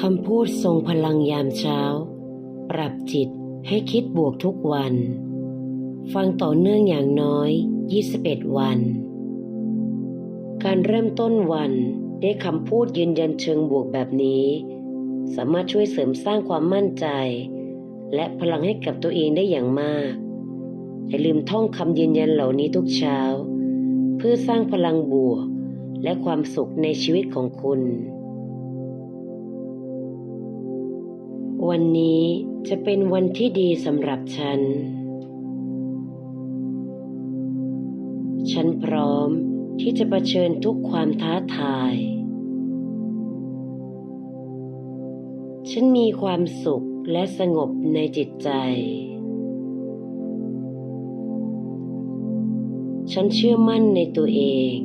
คำพูดทรงพลังยามเช้า ปรับจิตให้คิดบวกทุกวัน ฟังต่อเนื่องอย่างน้อย 21 วัน การเริ่มต้นวันด้วยคำพูดยืนยันเชิงบวกแบบนี้ สามารถช่วยเสริมสร้างความมั่นใจ และพลังให้กับตัวเองได้อย่างมาก อย่าลืมท่องคำยืนยันเหล่านี้ทุกเช้า เพื่อสร้างพลังบวก และความสุขในชีวิตของคุณ วันนี้จะเป็นวันที่ดีสำหรับฉัน ฉันพร้อมที่จะะเผชิญทุกความท้าทาย ฉันมีความสุขและสงบในจิตใจ ฉันเชื่อมั่นในตัวเอง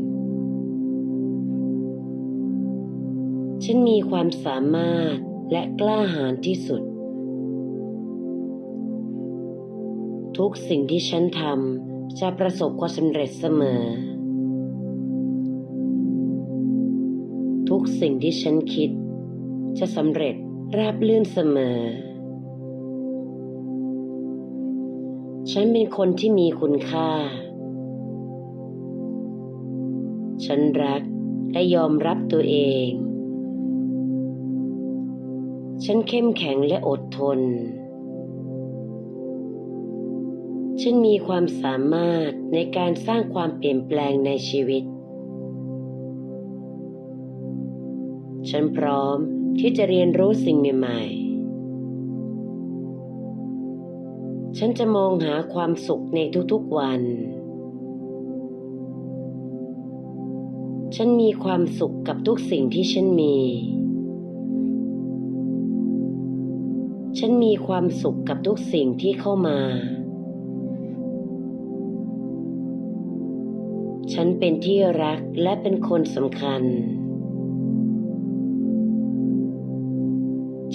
ฉันมีความสามารถ และกล้าหาญที่สุด ทุกสิ่งที่ฉันทำจะประสบความสำเร็จเสมอ ทุกสิ่งที่ฉันคิด จะสำเร็จราบลื่นเสมอ ฉันเป็นคนที่มีคุณค่า ฉันรักและยอมรับตัวเอง ฉันเข้มแข็งและอดทน ฉันมีความสามารถในการสร้างความเปลี่ยนแปลงในชีวิต ฉันพร้อมที่จะเรียนรู้สิ่งใหม่ๆ ฉันจะมองหาความสุขในทุกๆวัน ฉันมีความสุขกับทุกสิ่งที่ฉันมี ฉันมีความสุขกับทุกสิ่งที่เข้ามา ฉันเป็นที่รักและเป็นคนสำคัญ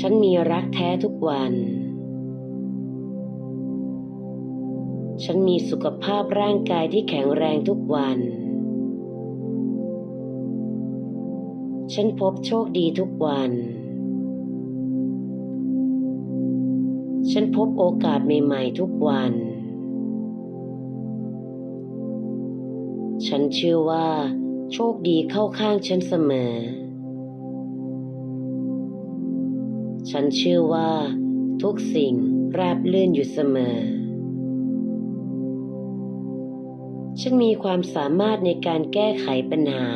ฉันมีรักแท้ทุกวัน ฉันมีสุขภาพร่างกายที่แข็งแรงทุกวัน ฉันพบโชคดีทุกวัน ฉันพบโอกาสใหม่ๆทุกวัน ฉันเชื่อว่า โชคดีเข้าข้างฉันเสมอ ฉันเชื่อว่า ทุกสิ่งราบลื่นอยู่เสมอ ฉันมีความสามารถในการแก้ไขปัญหา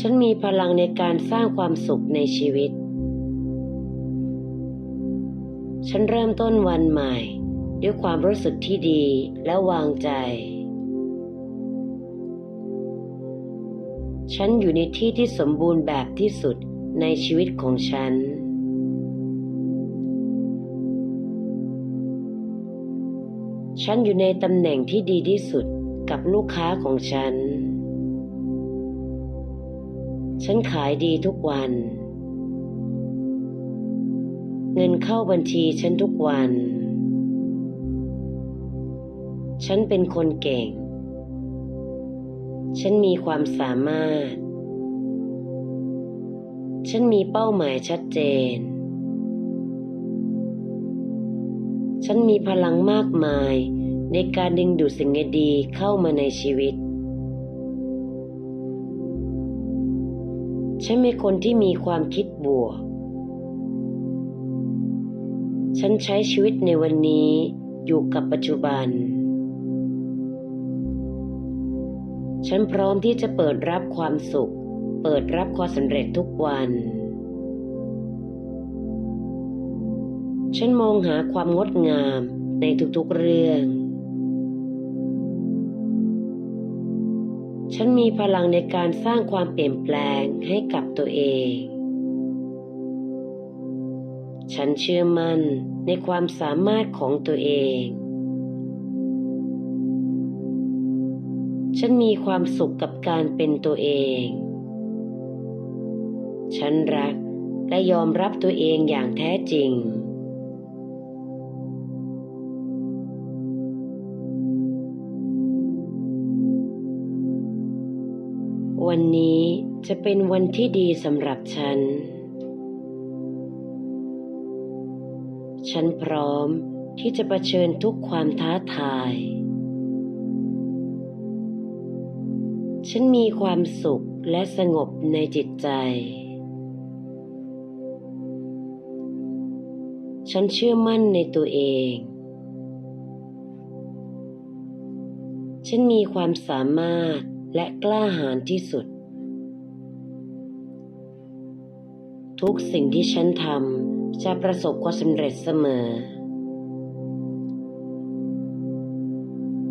ฉันมีพลังในการสร้างความสุขในชีวิต ฉันเริ่มต้นวันใหม่ ด้วยความรู้สึกที่ดีและวางใจ ฉันอยู่ในที่ที่สมบูรณ์แบบที่สุดในชีวิตของฉัน ฉันอยู่ในตำแหน่งที่ดีที่สุดกับลูกค้าของฉัน ฉันขายดีทุกวัน เงินเข้าบัญชีฉันทุกวัน ฉันเป็นคนเก่ง ฉันมีความสามารถ ฉันมีเป้าหมายชัดเจน ฉันมีพลังมากมายในการดึงดูดสิ่งดีๆเข้ามาในชีวิต ฉันเป็นคนที่มีความคิดบวก ฉันใช้ชีวิตในวันนี้อยู่กับปัจจุบัน ฉันพร้อมที่จะเปิดรับความสุข เปิดรับความสำเร็จทุกวัน ฉันมองหาความงดงามในทุกๆเรื่อง ฉันมีพลังในการสร้างความเปลี่ยนแปลงให้กับตัวเอง ฉันเชื่อมั่น ในความสามารถของตัวเอง ฉันมีความสุขกับการเป็นตัวเอง ฉันรักและยอมรับตัวเองอย่างแท้จริง วันนี้จะเป็นวันที่ดีสำหรับฉัน ฉันพร้อมที่จะะเผชิญทุกความท้าทาย ฉันมีความสุขและสงบในจิตใจ ฉันเชื่อมั่นในตัวเอง ฉันมีความสามารถและกล้าหาญที่สุด ทุกสิ่งที่ฉันทำ จะประสบความสำเร็จเสมอ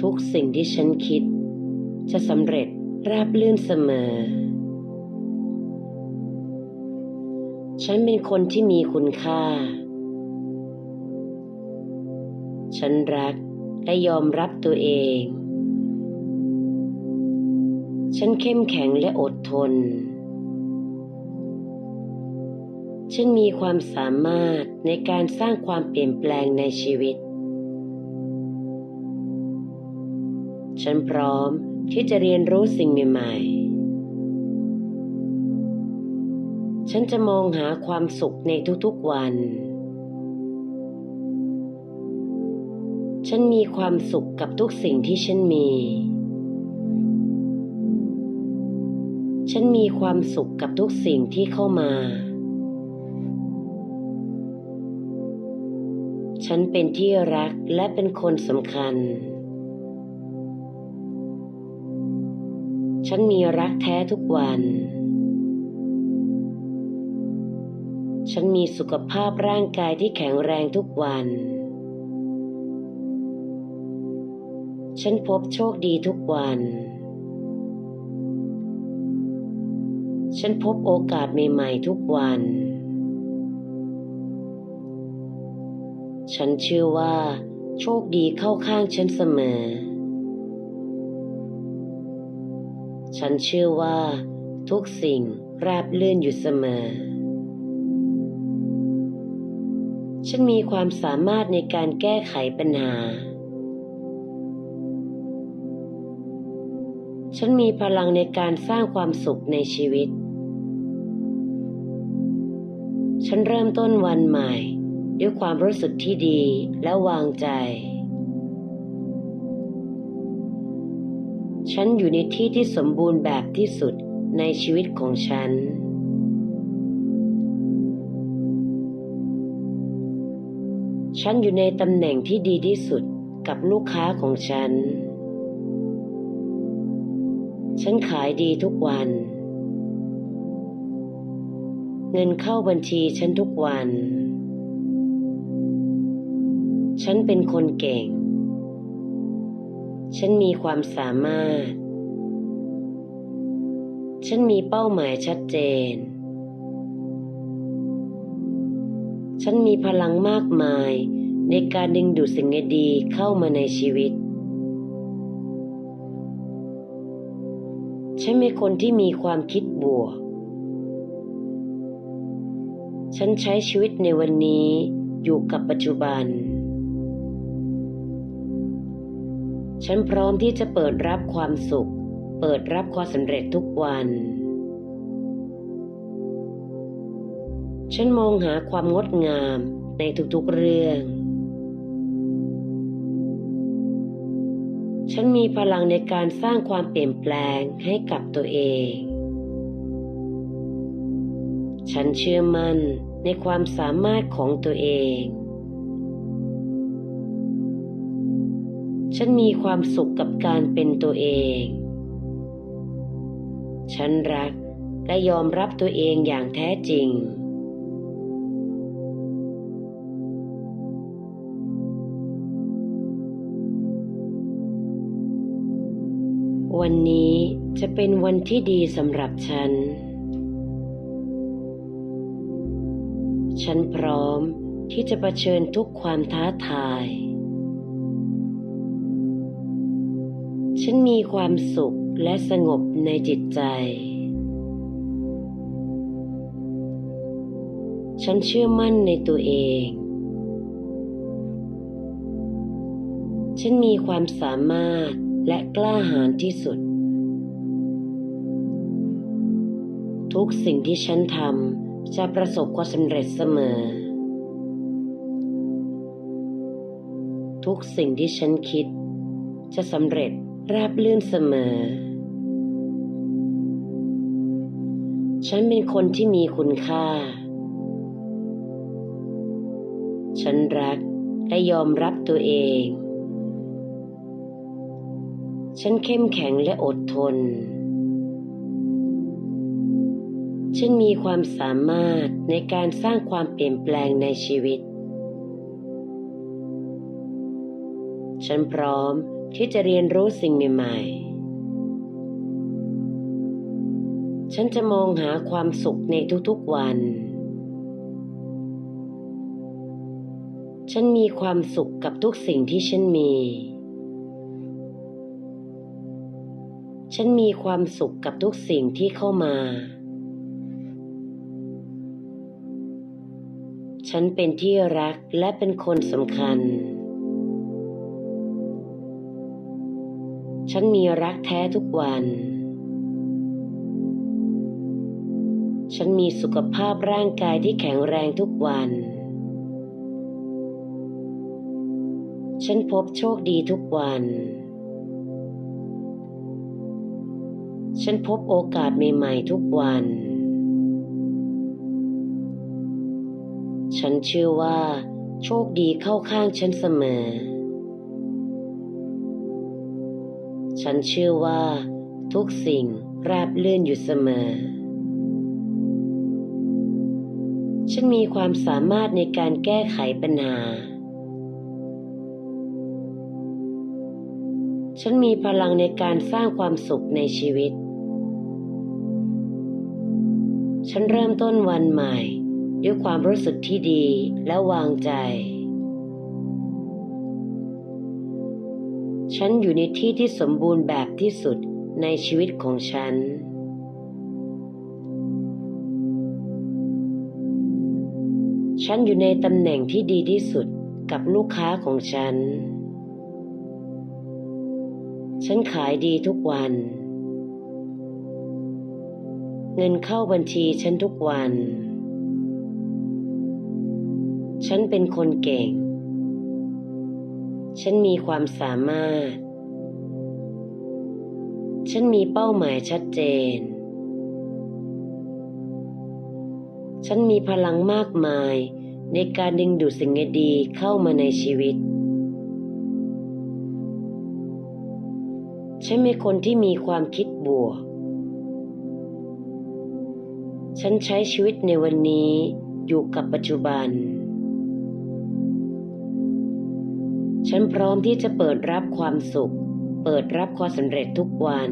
ทุกสิ่งที่ฉันคิด จะสำเร็จราบลื่นเสมอ ฉันเป็นคนที่มีคุณค่า ฉันรักและยอมรับตัวเอง ฉันเข้มแข็งและอดทน ฉันมีความสามารถในการสร้างความเปลี่ยนแปลงในชีวิต ฉันพร้อมที่จะเรียนรู้สิ่งใหม่ๆ ฉันจะมองหาความสุขในทุกๆวัน ฉันมีความสุขกับทุกสิ่งที่ฉันมี ฉันมีความสุขกับทุกสิ่งที่เข้ามา ฉันเป็นที่รักและเป็นคนสำคัญ ฉันมีรักแท้ทุกวัน ฉันมีสุขภาพร่างกายที่แข็งแรงทุกวัน ฉันพบโชคดีทุกวัน ฉันพบโอกาสใหม่ ๆ ทุกวัน ฉันเชื่อว่า โชคดีเข้าข้างฉันเสมอ ฉันเชื่อว่า ทุกสิ่งราบลื่นอยู่เสมอ ฉันมีความสามารถในการแก้ไขปัญหา ฉันมีพลังในการสร้างความสุขในชีวิต ฉันเริ่มต้นวันใหม่ ด้วยความรู้สึกที่ดีและวางใจ ฉันอยู่ในที่ที่สมบูรณ์แบบที่สุดในชีวิตของฉัน ฉันอยู่ในตำแหน่งที่ดีที่สุดกับลูกค้าของฉัน ฉันขายดีทุกวัน เงินเข้าบัญชีฉันทุกวัน ฉันเป็นคนเก่ง ฉันมีความสามารถ ฉันมีเป้าหมายชัดเจน ฉันมีพลังมากมายในการดึงดูดสิ่งดีๆเข้ามาในชีวิต ฉันเป็นคนที่มีความคิดบวก ฉันใช้ชีวิตในวันนี้อยู่กับปัจจุบัน ฉันพร้อมที่จะเปิดรับความสุข เปิดรับความสำเร็จทุกวัน ฉันมองหาความงดงามในทุกๆเรื่อง ฉันมีพลังในการสร้างความเปลี่ยนแปลงให้กับตัวเอง ฉันเชื่อมั่นในความสามารถของตัวเอง ฉันมีความสุขกับการเป็นตัวเอง ฉันรักและยอมรับตัวเองอย่างแท้จริง วันนี้จะเป็นวันที่ดีสำหรับฉัน ฉันพร้อมที่จะะเผชิญทุกความท้าทาย ฉันมีความสุขและสงบในจิตใจ ฉันเชื่อมั่นในตัวเอง ฉันมีความสามารถและกล้าหาญที่สุด ทุกสิ่งที่ฉันทำจะประสบความสำเร็จเสมอ ทุกสิ่งที่ฉันคิดจะสำเร็จ ราบลื่นเสมอ ฉันเป็นคนที่มีคุณค่า ฉันรักและยอมรับตัวเอง ฉันเข้มแข็งและอดทน ฉันมีความสามารถในการสร้างความเปลี่ยนแปลงในชีวิต ฉันพร้อม ที่จะเรียนรู้สิ่งใหม่ๆ ฉันจะมองหาความสุขในทุกๆวัน ฉันมีความสุขกับทุกสิ่งที่ฉันมี ฉันมีความสุขกับทุกสิ่งที่เข้ามา ฉันเป็นที่รักและเป็นคนสำคัญ ฉันมีรักแท้ทุกวัน ฉันมีสุขภาพร่างกายที่แข็งแรงทุกวัน ฉันพบโชคดีทุกวัน ฉันพบโอกาสใหม่ๆทุกวัน ฉันเชื่อว่า โชคดีเข้าข้างฉันเสมอ ฉันเชื่อว่า ทุกสิ่งราบลื่นอยู่เสมอ ฉันมีความสามารถในการแก้ไขปัญหา ฉันมีพลังในการสร้างความสุขในชีวิต ฉันเริ่มต้นวันใหม่ ด้วยความรู้สึกที่ดีและวางใจ ฉันอยู่ในที่ที่สมบูรณ์แบบที่สุดในชีวิตของฉัน ฉันอยู่ในตำแหน่งที่ดีที่สุดกับลูกค้าของฉัน ฉันขายดีทุกวัน เงินเข้าบัญชีฉันทุกวัน ฉันเป็นคนเก่ง ฉันมีความสามารถ ฉันมีเป้าหมายชัดเจน ฉันมีพลังมากมายในการดึงดูดสิ่งดีเข้ามาในชีวิต ฉันเป็นคนที่มีความคิดบวก ฉันใช้ชีวิตในวันนี้อยู่กับปัจจุบัน ฉันพร้อมที่จะเปิดรับความสุข เปิดรับความสำเร็จทุกวัน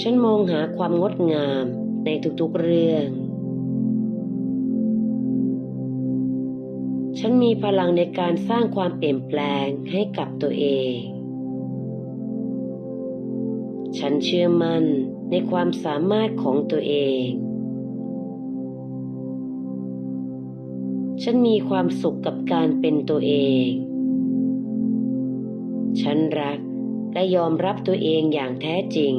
ฉันมองหาความงดงามในทุกๆเรื่อง ฉันมีพลังในการสร้างความเปลี่ยนแปลงให้กับตัวเอง ฉันเชื่อมั่นในความสามารถของตัวเอง ฉันมีความสุขกับการเป็นตัวเอง ฉันรักและยอมรับตัวเองอย่างแท้จริง